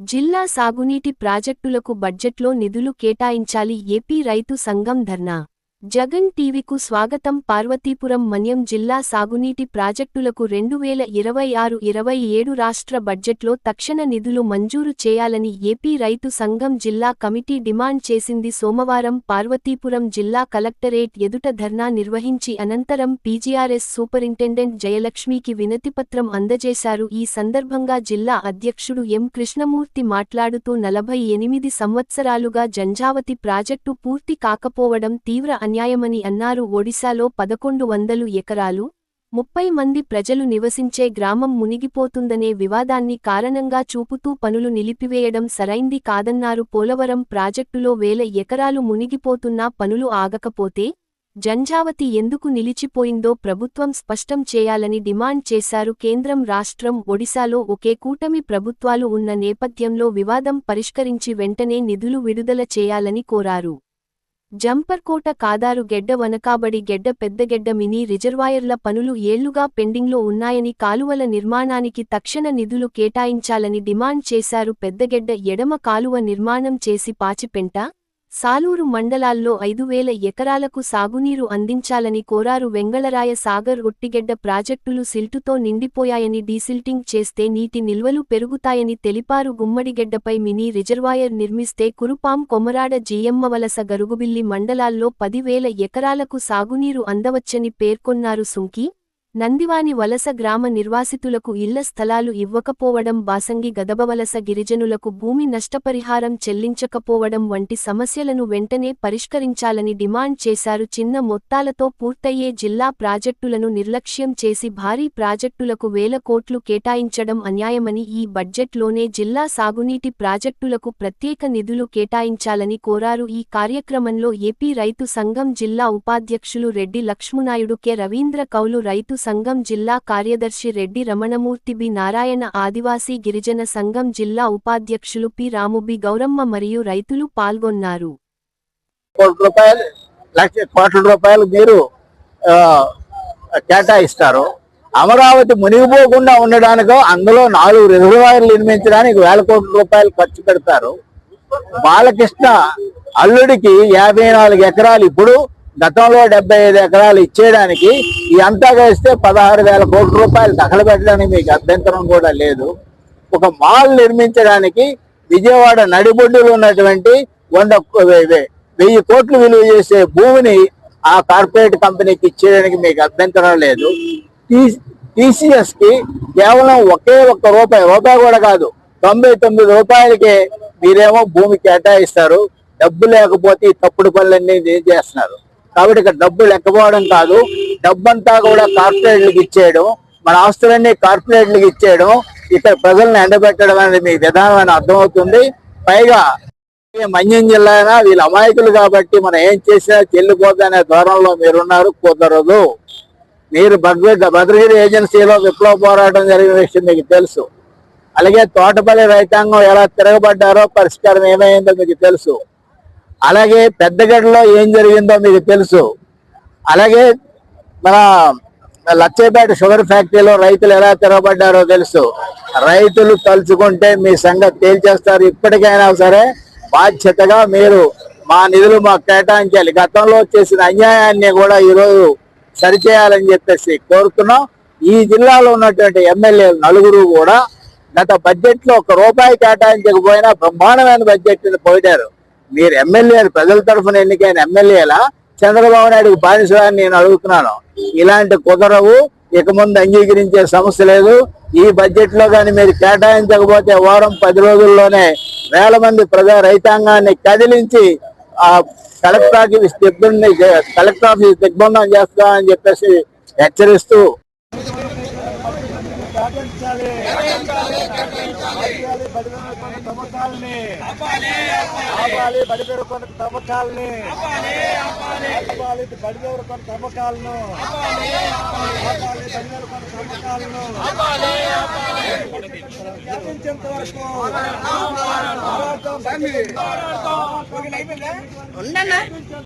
జిల్లా సాగునీటి ప్రాజెక్టులకు బడ్జెట్లో నిధులు కేటాయించాలి ఏపీ రైతు సంఘం ధర్నా జగన్ టీవీకు స్వాగతం పార్వతీపురం మన్యం జిల్లా సాగునీటి ప్రాజెక్టులకు రెండు వేల ఇరవై ఆరు ఇరవై ఏడు రాష్ట్ర బడ్జెట్లో తక్షణ నిధులు మంజూరు చేయాలని ఏపీ రైతు సంఘం జిల్లా కమిటీ డిమాండ్ చేసింది. సోమవారం పార్వతీపురం జిల్లా కలెక్టరేట్ ఎదుట ధర్నా నిర్వహించి అనంతరం పీజీఆర్ఎస్ సూపరింటెండెంట్ జయలక్ష్మికి వినతిపత్రం అందజేశారు. ఈ సందర్భంగా జిల్లా అధ్యక్షుడు ఎం కృష్ణమూర్తి మాట్లాడుతూ నలభై ఎనిమిది సంవత్సరాలుగా జంజావతి ప్రాజెక్టు పూర్తి కాకపోవడం తీవ్ర అన్యాయమని అన్నారు ఒడిశాలో పదకొండు వందలు ఎకరాలు ముప్పై మంది ప్రజలు నివసించే గ్రామం మునిగిపోతుందనే వివాదాన్ని కారణంగా చూపుతూ పనులు నిలిపివేయడం సరైంది కాదన్నారు పోలవరం ప్రాజెక్టులో వేల ఎకరాలు మునిగిపోతున్నా పనులు ఆగకపోతే జంజావతి ఎందుకు నిలిచిపోయిందో ప్రభుత్వం స్పష్టం చేయాలని డిమాండ్ చేశారు కేంద్రం రాష్ట్రం ఒడిశాలో ఒకే కూటమి ప్రభుత్వాలు ఉన్న నేపథ్యంలో వివాదం పరిష్కరించి వెంటనే నిధులు విడుదల చేయాలని కోరారు. జంపర్కోట కాదారు గెడ్డ వనకాబడి గెడ్డ పెద్దగెడ్డ మినీ రిజర్వాయర్ల పనులు ఏళ్ళుగా పెండింగ్లో ఉన్నాయని కాలువల నిర్మాణానికి తక్షణ నిధులు కేటాయించాలని డిమాండ్ చేశారు పెద్దగెడ్డ ఎడమ కాలువ నిర్మాణం చేసి పాచిపెంట సాలూరు మండలాల్లో ఐదు వేల ఎకరాలకు సాగునీరు అందించాలని కోరారు వెంగళరాయ సాగర్ ఒట్టిగెడ్డ ప్రాజెక్టులు సిల్టుతో నిండిపోయాయని డీసిల్టింగ్ చేస్తే నీటి నిల్వలు పెరుగుతాయని తెలిపారు గుమ్మడిగెడ్డపై మినీ రిజర్వాయర్ నిర్మిస్తే కురుపాం కొమరాడ జీయమ్మవలస గరుగుబిల్లి మండలాల్లో పదివేల ఎకరాలకు సాగునీరు అందవచ్చని పేర్కొన్నారు సుంకి. నందివాని వలస గ్రామ నిర్వాసితులకు ఇళ్ళ స్థలాలు ఇవ్వకపోవడం బాసంగి గదబవలస గిరిజనులకు భూమి నష్టపరిహారం చెల్లించకపోవడం వంటి సమస్యలను వెంటనే పరిష్కరించాలని డిమాండ్ చేశారు. చిన్న మొత్తాలతో పూర్తయ్యే జిల్లా ప్రాజెక్టులను నిర్లక్ష్యం చేసి భారీ ప్రాజెక్టులకు వేల కోట్లు కేటాయించడం అన్యాయమని ఈ బడ్జెట్లోనే జిల్లా సాగునీటి ప్రాజెక్టులకు ప్రత్యేక నిధులు కేటాయించాలని కోరారు. ఈ కార్యక్రమంలో ఏపీ రైతు సంఘం జిల్లా ఉపాధ్యక్షులు రెడ్డి లక్ష్మునాయుడు కె రవీంద్ర కౌలు రైతు సంఘం జిల్లా కార్యదర్శి రెడ్డి రమణమూర్తి బి. నారాయణ ఆదివాసీ గిరిజన సంఘం జిల్లా ఉపాధ్యక్షులు పి. రాము బి. గౌరమ్మ మరియు రైతులు పాల్గొన్నారు. కోట్ల రూపాయలు లక్ష కోట్ల రూపాయలు మీరు కేటాయిస్తారు. అమరావతి మునిగిపోకుండా ఉండడానికి అందులో నాలుగు రిజర్వాయర్లు నిర్మించడానికి వేల కోట్ల రూపాయలు ఖర్చు పెడతారు. బాలకృష్ణ అల్లుడికి యాభై నాలుగు ఎకరాలు ఇప్పుడు గతంలో డెబ్బై ఐదు ఎకరాలు ఇచ్చేయడానికి ఈ అంతా వేస్తే పదహారు వేల కోట్ల రూపాయలు తగలబెట్టడానికి మీకు అభ్యంతరం కూడా లేదు. ఒక మాల్ నిర్మించడానికి విజయవాడ నడిబొడ్డులు ఉన్నటువంటి వంద వెయ్యి కోట్లు విలువ చేసే భూమిని ఆ కార్పొరేట్ కంపెనీకి ఇచ్చేయడానికి మీకు అభ్యంతరం లేదు. టీసీఎస్కి కేవలం ఒకే ఒక్క రూపాయి రూపాయి కూడా కాదు తొంభై తొమ్మిది రూపాయలకే మీరేమో భూమి కేటాయిస్తారు. డబ్బు లేకపోతే ఈ తప్పుడు పనులన్నీ ఏం చేస్తున్నారు. కాబట్టి ఇక్కడ డబ్బు లెక్కపోవడం కాదు. డబ్బంతా కూడా కార్పొరేట్లకు ఇచ్చేయడం మన ఆస్తులన్నీ కార్పొరేట్లకు ఇచ్చేయడం ఇక్కడ ప్రజల్ని ఎండబెట్టడం అనేది మీ విధానం అని అర్థమవుతుంది. పైగా మన్యం జిల్లా అయినా వీళ్ళు అమాయకులు కాబట్టి మనం ఏం చేసినా చెల్లిపోద్దనే దూరంలో మీరున్నారు కుదరదు. మీరు భద్ర భద్రగిరి ఏజెన్సీలో విప్లవ పోరాటం జరిగిన విషయం మీకు తెలుసు. అలాగే తోటపల్లి రైతాంగం ఎలా తిరగబడ్డారో పరిష్కారం ఏమైందో మీకు తెలుసు. అలాగే పెద్దగడ్డలో ఏం జరిగిందో మీకు తెలుసు. అలాగే మన లచ్చేపేట షుగర్ ఫ్యాక్టరీలో రైతులు ఎలా తిరగబడ్డారో తెలుసు. రైతులు తలుచుకుంటే మీ సంగతి తేల్చేస్తారు. ఇప్పటికైనా సరే బాధ్యతగా మీరు మా నిధులు మాకు కేటాయించాలి. గతంలో చేసిన అన్యాయాన్ని కూడా ఈరోజు సరిచేయాలని చెప్పేసి కోరుతున్నాం. ఈ జిల్లాలో ఉన్నటువంటి ఎమ్మెల్యేలు నలుగురు కూడా గత బడ్జెట్లో ఒక రూపాయి కేటాయించకపోయినా బ్రహ్మాండమైన బడ్జెట్ పోయారు మీరు ఎమ్మెల్యే ప్రజల తరఫున ఎన్నికైన ఎమ్మెల్యేలా చంద్రబాబు నాయుడు బానిసని నేను అడుగుతున్నాను. ఇలాంటి కుదరవు ఇక ముందు అంగీకరించే సమస్య లేదు. ఈ బడ్జెట్లో కానీ మీరు కేటాయించకపోతే వారం పది రోజుల్లోనే వేల మంది ప్రజా రైతాంగాన్ని కదిలించి ఆ కలెక్టర్ ఆఫీస్ దిగ్బంధం కలెక్టర్ ఆఫీస్ దిగ్బంధం చేస్తామని చెప్పేసి హెచ్చరిస్తూ ఆపాలి బడి పేరుకున్న తవ్వకాలని. ఆపాలి బడి పేరుకున్న తవ్వకాలను. ఆపాలి బడి పేరుకున్న తవ్వకాలను. గతించేంత వరకు పోరాటం.